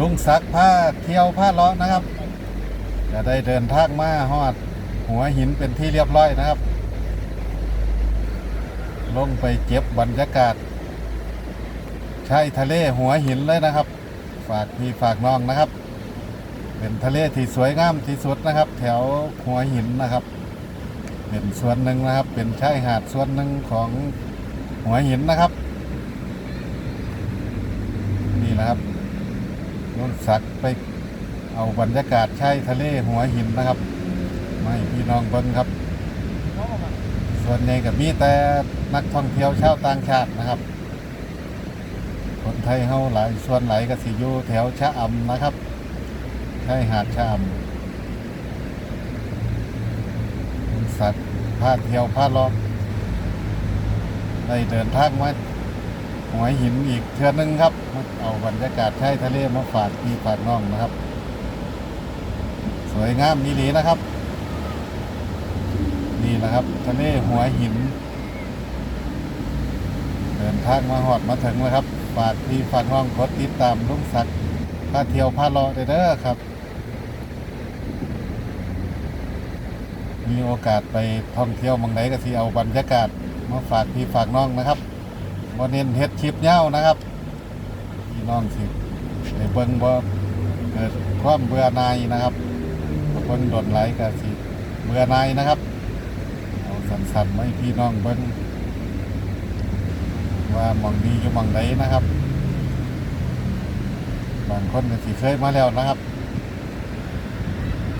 ลุงซักผ้าเที่ยวผ้าเลาะนะครับจะได้เดินทางมาฮอด หัวหินเป็นที่เรียบร้อยนะครับ ลงไปเก็บบรรยากาศชายทะเลหัวหินเลยนะครับ ฝากพี่ฝากน้องนะครับ เป็นทะเลที่สวยงามที่สุดนะครับ แถวหัวหินนะครับ เป็นส่วนหนึ่งนะครับ เป็นชายหาดส่วนหนึ่งของหัวหินนะครับ นี่นะครับ นุ่นสักไปเอาบรรยากาศชายทะเลหัวหินนะครับมาให้พี่น้องเบิ้งครับ ส่วนใหญ่กับมีแต่นักท่องเที่ยวชาวต่างชาตินะครับ คนไทยเฮาหลายส่วนหลายก็สิอยู่แถวชะอำนะครับชายหาดชะอำนุ่นสักพาเที่ยวพาเลาะได้เดินทางมา หัวหินอีกเทือนึงครับมาเอาบรรยากาศใชายทะเลมาฝากพี่ฝากน้องนะครับ สวยงามมีหลีนะครับ นี่นะครับ ทะเลหัวหิน เดินทางมาหอดมาถึงแล้วครับ ฝากพี่ฝากน้องกดติดตามลุงศักดิ์พาเที่ยวพาเลาะเด้อเด้อครับ มีโอกาสไปท่องเที่ยวมืองไหนก็ที่เอาบรรยากาศมาฝากพี่ฝากน้องนะครับ บ่เน้นเฮ็ดคลิปเย้านะครับพี่น้องสิในเบิ่งบ่เกิดความเบื่อหน่ายนะครับเบิ่งโดนไหลก็สิเบื่อหน่ายนะครับเอาสั้นๆมาให้พี่น้องเบิ่งว่าหมองนี้อยู่หมองใดนะครับ บางคนก็สิเคยมาแล้วนะครับ